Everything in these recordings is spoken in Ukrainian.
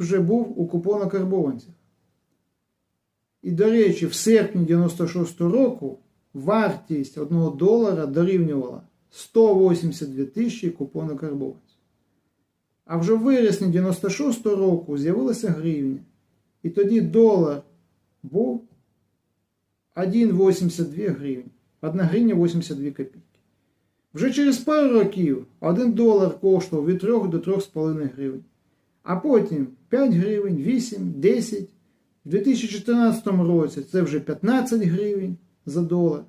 них вже був у купонокарбованцях. І, до речі, в серпні 96 року вартість 1 долара дорівнювала 182 тисячі купонокарбованців. А вже в вересні 96 року з'явилася гривня. І тоді долар був 1,82 гривні. 1 гривня 82 копійки. Вже через пару років 1 долар коштував від 3 до 3,5 гривень. А потім 5 гривень, 8, 10. В 2014 році це вже 15 гривень за долар.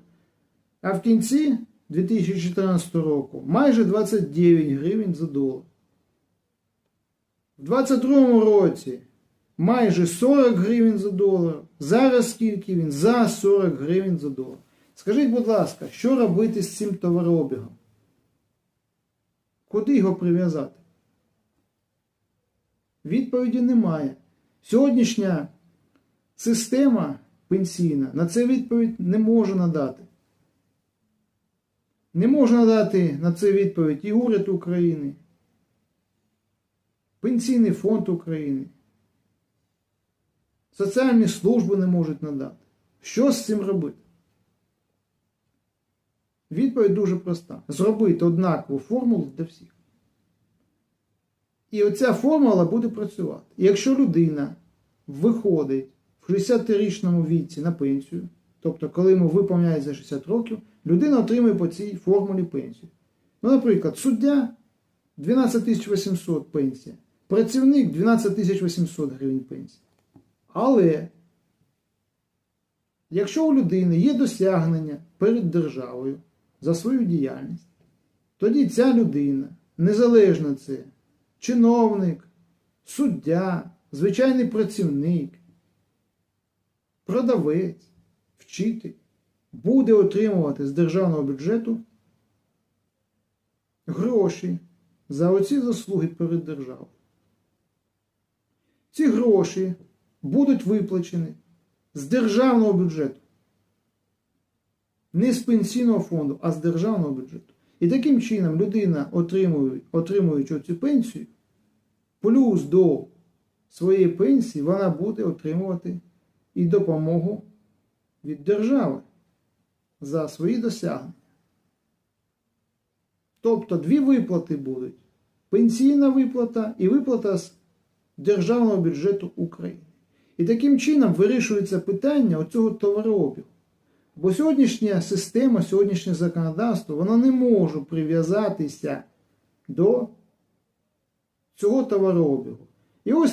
А в кінці 2014 року майже 29 гривень за долар. В 2022 році майже 40 гривень за долар. Зараз скільки він? За 40 гривень за долар. Скажіть, будь ласка, що робити з цим товарообігом? Куди його прив'язати? Відповіді немає. Сьогоднішня система пенсійна на це відповідь не може надати. Не може надати на це відповідь і уряд України, Пенсійний фонд України. Соціальні служби не можуть надати. Що з цим робити? Відповідь дуже проста. Зробити однакову формулу для всіх. І оця формула буде працювати. Якщо людина виходить в 60-річному віці на пенсію, тобто, коли йому виповняється 60 років, людина отримує по цій формулі пенсію. Ну, наприклад, суддя 12 800 пенсія, працівник 12 800 гривень пенсії. Але якщо у людини є досягнення перед державою за свою діяльність, тоді ця людина, незалежно це чиновник, суддя, звичайний працівник, продавець, вчитель, буде отримувати з державного бюджету гроші за оці заслуги перед державою. Ці гроші будуть виплачені з державного бюджету. Не з пенсійного фонду, а з державного бюджету. І таким чином людина, отримує, отримуючи цю пенсію, плюс до своєї пенсії, вона буде отримувати і допомогу від держави за свої досягнення. Тобто дві виплати будуть: пенсійна виплата і виплата з державного бюджету України. І таким чином вирішується питання оцього товарообігу. Бо сьогоднішня система, сьогоднішнє законодавство, воно не може прив'язатися до цього товарообігу. І ось